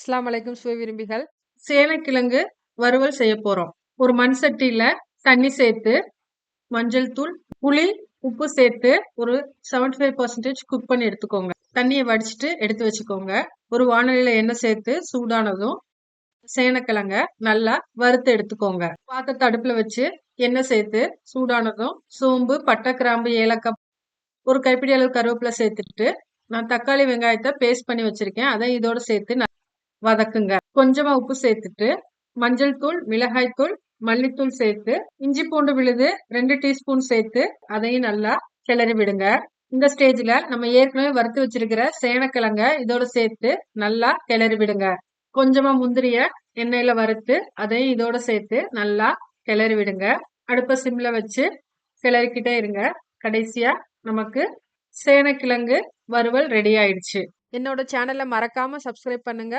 இஸ்லாம் அலைக்கும் சுவை விரும்பிகள். சேனைக்கிழங்கு வறுவல் செய்ய போறோம். ஒரு மண் சட்டியில தண்ணி சேர்த்து மஞ்சள் தூள் புளி உப்பு சேர்த்து ஒரு செவன்டி ஃபைவ் பர்சன்டேஜ் குக் பண்ணி எடுத்துக்கோங்க. தண்ணியை வடிச்சிட்டு எடுத்து வச்சுக்கோங்க. ஒரு வானொலியில எண்ணெய் சேர்த்து சூடானதும் சேனக்கிழங்க நல்லா வறுத்து எடுத்துக்கோங்க. பாத்திரத்தை அடுப்புல வச்சு எண்ணெய் சேர்த்து சூடானதும் சோம்பு பட்டை கிராம்பு ஏலக்காய் ஒரு கைப்பிடி அளவு கருவேப்பிலை சேர்த்துட்டு நான் தக்காளி வெங்காயத்தை பேஸ்ட் பண்ணி வச்சிருக்கேன். அதை இதோட சேர்த்து வதக்குங்க. கொஞ்சமா உப்பு சேர்த்துட்டு மஞ்சள் தூள் மிளகாய் தூள் மல்லித்தூள் சேர்த்து இஞ்சி பூண்டு விழுது ரெண்டு டீஸ்பூன் சேர்த்து அதையும் நல்லா கிளறி விடுங்க. இந்த ஸ்டேஜ்ல நம்ம ஏற்கனவே வறுத்து வச்சிருக்கிற சேனக்கிழங்க இதோட சேர்த்து நல்லா கிளறி விடுங்க. கொஞ்சமா முந்திரிய எண்ணெயில வறுத்து அதையும் இதோட சேர்த்து நல்லா கிளறி விடுங்க. அடுப்ப சிம்ல வச்சு கிளறிக்கிட்டே இருங்க. கடைசியா நமக்கு சேனக்கிழங்கு வறுவல் ரெடி ஆயிடுச்சு. என்னோட சேனலை மறக்காம சப்ஸ்கிரைப் பண்ணுங்க.